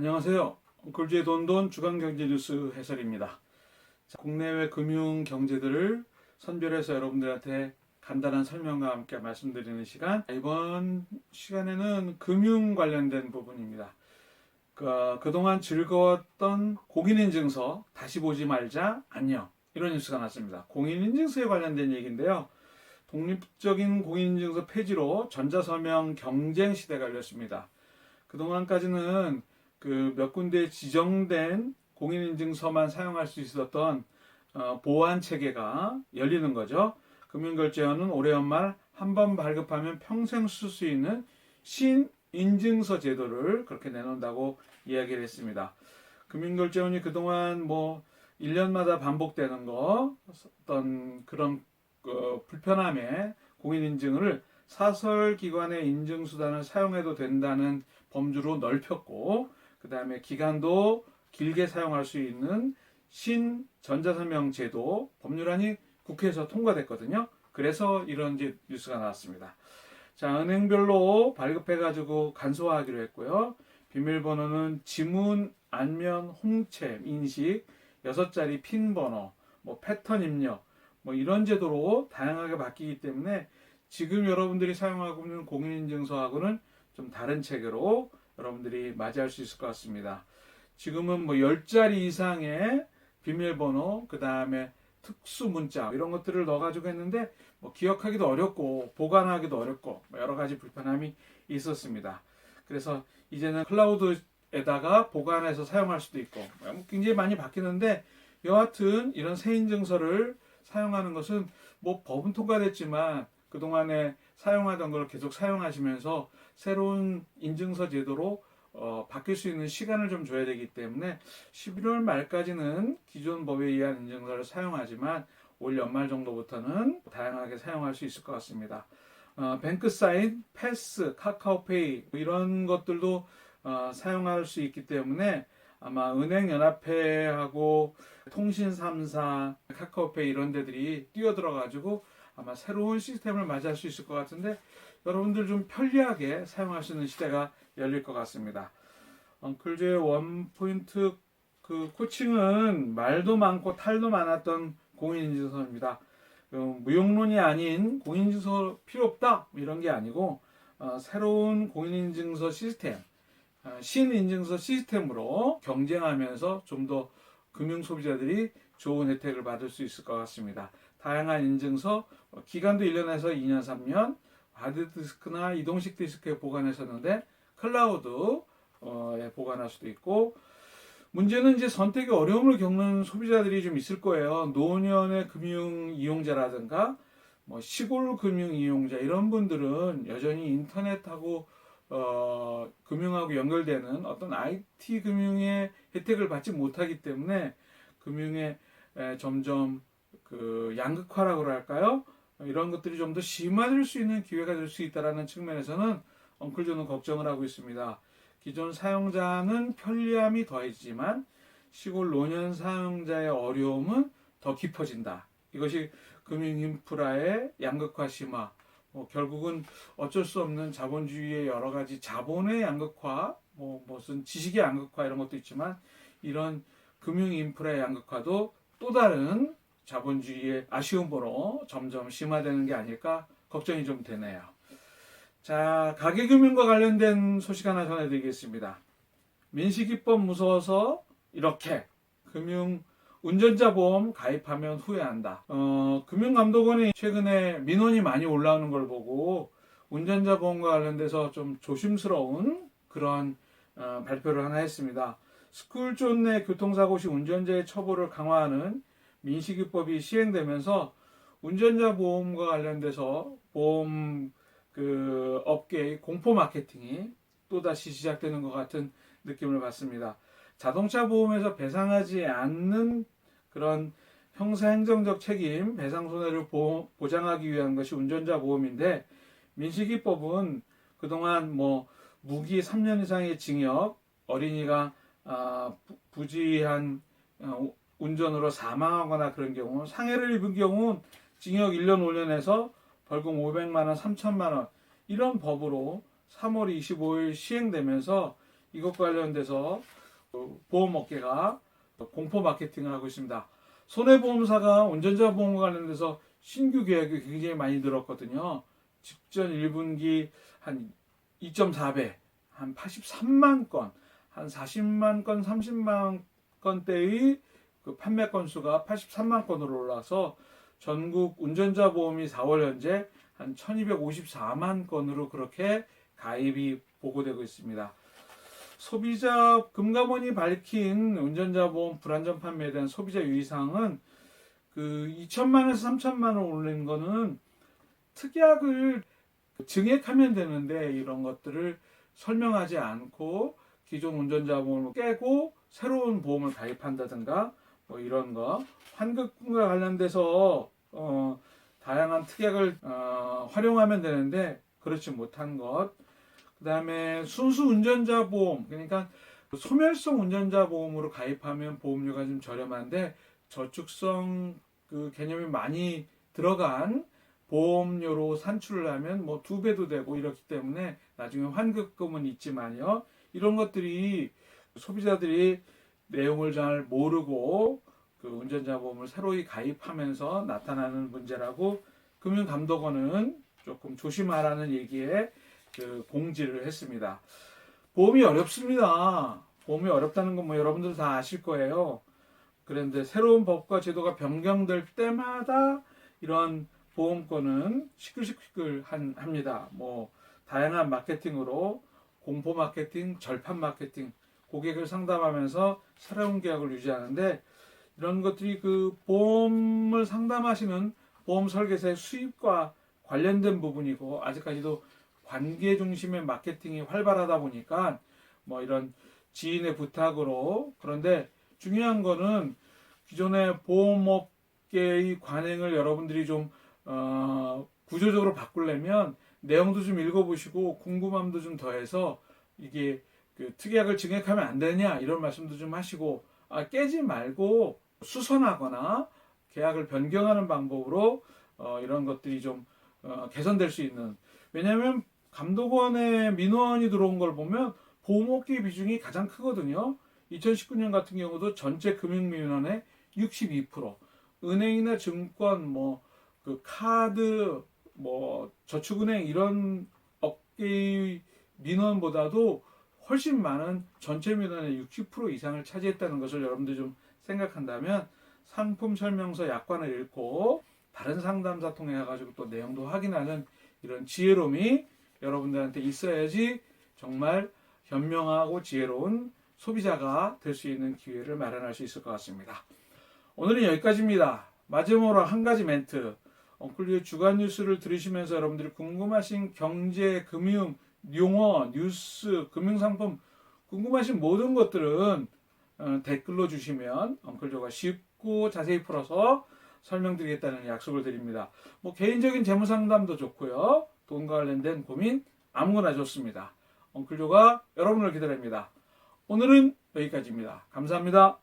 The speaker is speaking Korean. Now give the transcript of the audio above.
안녕하세요. 굴지의 돈돈 주간경제뉴스 해설입니다. 자, 국내외 금융 경제들을 선별해서 여러분들한테 간단한 설명과 함께 말씀드리는 시간. 이번 시간에는 금융 관련된 부분입니다. 그, 그동안 즐거웠던 공인인증서 다시 보지 말자 안녕 이런 뉴스가 났습니다. 공인인증서에 관련된 얘기인데요. 독립적인 공인인증서 폐지로 전자서명 경쟁 시대가 열렸습니다. 그동안까지는 그 몇 군데 지정된 공인인증서만 사용할 수 있었던 어, 보안 체계가 열리는 거죠. 금융결제원은 올해 연말 한 번 발급하면 평생 쓸 수 있는 신인증서 제도를 그렇게 내놓는다고 이야기를 했습니다. 금융결제원이 그동안 뭐 1년마다 반복되는 거 어떤 그런 그 불편함에 공인인증을 사설기관의 인증수단을 사용해도 된다는 범주로 넓혔고 그 다음에 기간도 길게 사용할 수 있는 신 전자서명 제도 법률안이 국회에서 통과됐거든요. 그래서 이런 이제 뉴스가 나왔습니다. 자, 은행별로 발급해가지고 간소화하기로 했고요. 비밀번호는 지문, 안면, 홍채, 인식, 여섯 자리 핀 번호, 뭐 패턴 입력, 뭐 이런 제도로 다양하게 바뀌기 때문에 지금 여러분들이 사용하고 있는 공인인증서하고는 좀 다른 체계로 여러분들이 맞이할 수 있을 것 같습니다. 지금은 뭐 10자리 이상의 비밀번호, 그 다음에 특수 문자 이런 것들을 넣어가지고 했는데 뭐 기억하기도 어렵고 보관하기도 어렵고 뭐 여러 가지 불편함이 있었습니다. 그래서 이제는 클라우드에다가 보관해서 사용할 수도 있고 뭐 굉장히 많이 바뀌는데 여하튼 이런 새 인증서를 사용하는 것은 뭐 법은 통과됐지만 그동안에 사용하던 걸 계속 사용하시면서 새로운 인증서 제도로 어, 바뀔 수 있는 시간을 좀 줘야 되기 때문에 11월 말까지는 기존 법에 의한 인증서를 사용하지만 올 연말 정도부터는 다양하게 사용할 수 있을 것 같습니다. 어, 뱅크 사인, 패스, 카카오페이 이런 것들도 어, 사용할 수 있기 때문에 아마 은행연합회하고 통신 3사, 카카오페이 이런 데들이 뛰어들어 가지고 아마 새로운 시스템을 맞이할 수 있을 것 같은데 여러분들 좀 편리하게 사용할 수 있는 시대가 열릴 것 같습니다. 엉클즈의 원 포인트 그 코칭은 말도 많고 탈도 많았던 공인인증서입니다. 어, 무용론이 아닌 공인인증서 필요 없다 이런 게 아니고 어, 새로운 공인인증서 시스템, 어, 신인증서 시스템으로 경쟁하면서 좀 더 금융 소비자들이 좋은 혜택을 받을 수 있을 것 같습니다. 다양한 인증서 어, 기간도 1년에서 2년, 3년 하드디스크나 이동식 디스크에 보관했었는데 클라우드에 보관할 수도 있고 문제는 이제 선택에 어려움을 겪는 소비자들이 좀 있을 거예요. 노년의 금융 이용자라든가 뭐 시골 금융 이용자 이런 분들은 여전히 인터넷하고 어, 금융하고 연결되는 어떤 IT 금융의 혜택을 받지 못하기 때문에 금융의 에, 점점 그 양극화라고 할까요? 이런 것들이 좀 더 심화될 수 있는 기회가 될 수 있다라는 측면에서는 엉클존은 걱정을 하고 있습니다. 기존 사용자는 편리함이 더해지지만 시골 노년 사용자의 어려움은 더 깊어진다. 이것이 금융 인프라의 양극화 심화, 뭐 결국은 어쩔 수 없는 자본주의의 여러 가지 자본의 양극화, 뭐 무슨 지식의 양극화 이런 것도 있지만 이런 금융 인프라의 양극화도 또 다른 자본주의의 아쉬움으로 점점 심화되는 게 아닐까 걱정이 좀 되네요. 자, 가계금융과 관련된 소식 하나 전해드리겠습니다. 민식이법 무서워서 이렇게 금융 운전자 보험 가입하면 후회한다. 어, 금융감독원이 최근에 민원이 많이 올라오는 걸 보고 운전자 보험과 관련돼서 좀 조심스러운 그런 어, 발표를 하나 했습니다. 스쿨존 내 교통사고 시 운전자의 처벌을 강화하는 민식이법이 시행되면서 운전자 보험과 관련돼서 보험 그 업계의 공포 마케팅이 또다시 시작되는 것 같은 느낌을 받습니다. 자동차 보험에서 배상하지 않는 그런 형사 행정적 책임, 배상 손해를 보, 보장하기 위한 것이 운전자 보험인데 민식이법은 그동안 뭐 무기 3년 이상의 징역, 어린이가 아, 부- 부지한 어, 운전으로 사망하거나 그런 경우, 상해를 입은 경우 징역 1년 5년에서 벌금 500만 원, 3천만 원 이런 법으로 3월 25일 시행되면서 이것 관련돼서 어, 보험업계가 공포 마케팅을 하고 있습니다. 손해보험사가 운전자 보험과 관련돼서 신규 계약이 굉장히 많이 늘었거든요. 직전 1분기 한 2.4배, 한 83만 건, 한 40만 건, 30만 건대의 그 판매 건수가 83만 건으로 올라서 전국 운전자 보험이 4월 현재 한 1254만 건으로 그렇게 가입이 보고되고 있습니다. 소비자 금감원이 밝힌 운전자 보험 불안전 판매에 대한 소비자 유의사항은 그 2천만 원에서 3천만 원 올린 거는 특약을 증액하면 되는데 이런 것들을 설명하지 않고 기존 운전자 보험을 깨고 새로운 보험을 가입한다든가 뭐 이런 거 환급금과 관련돼서 어, 다양한 특약을 어, 활용하면 되는데 그렇지 못한 것. 그 다음에 순수 운전자 보험 그러니까 소멸성 운전자 보험으로 가입하면 보험료가 좀 저렴한데 저축성 그 개념이 많이 들어간 보험료로 산출을 하면 뭐 두 배도 되고 이렇기 때문에 나중에 환급금은 있지만요. 이런 것들이 소비자들이 내용을 잘 모르고 그 운전자 보험을 새로이 가입하면서 나타나는 문제라고 금융감독원은 조금 조심하라는 얘기에 그 공지를 했습니다. 보험이 어렵습니다. 보험이 어렵다는 건 뭐 여러분들 다 아실 거예요. 그런데 새로운 법과 제도가 변경될 때마다 이런 보험권은 시끌시끌 한- 합니다. 뭐 다양한 마케팅으로 공포 마케팅, 절판 마케팅, 고객을 상담하면서 새로운 계약을 유지하는데 이런 것들이 그 보험을 상담하시는 보험 설계사의 수입과 관련된 부분이고 아직까지도 관계 중심의 마케팅이 활발하다 보니까 뭐 이런 지인의 부탁으로 그런데 중요한 거는 기존의 보험업계의 관행을 여러분들이 좀 어, 구조적으로 바꾸려면 내용도 좀 읽어보시고 궁금함도 좀 더해서 이게 그 특약을 증액하면 안 되냐 이런 말씀도 좀 하시고 아, 깨지 말고 수선하거나 계약을 변경하는 방법으로 어, 이런 것들이 좀 어, 개선될 수 있는 왜냐하면 감독원의 민원이 들어온 걸 보면 보험업계 비중이 가장 크거든요. 2019년 같은 경우도 전체 금융민원의 62%, 은행이나 증권, 뭐 그 카드, 뭐 저축은행 이런 업계의 민원보다도 훨씬 많은 전체 민원의 60% 이상을 차지했다는 것을 여러분들 좀 생각한다면 상품 설명서 약관을 읽고 다른 상담사 통해 가지고 또 내용도 확인하는 이런 지혜로움이 여러분들한테 있어야지 정말 현명하고 지혜로운 소비자가 될 수 있는 기회를 마련할 수 있을 것 같습니다. 오늘은 여기까지입니다. 마지막으로 한 가지 멘트. 엉클리의 주간 뉴스를 들으시면서 여러분들이 궁금하신 경제, 금융, 용어, 뉴스, 금융상품 궁금하신 모든 것들은 어, 댓글로 주시면 엉클조가 쉽고 자세히 풀어서 설명드리겠다는 약속을 드립니다. 뭐 개인적인 재무 상담도 좋고요. 돈과 관련된 고민 아무거나 좋습니다. 엉클조가 여러분을 기다립니다. 오늘은 여기까지입니다. 감사합니다.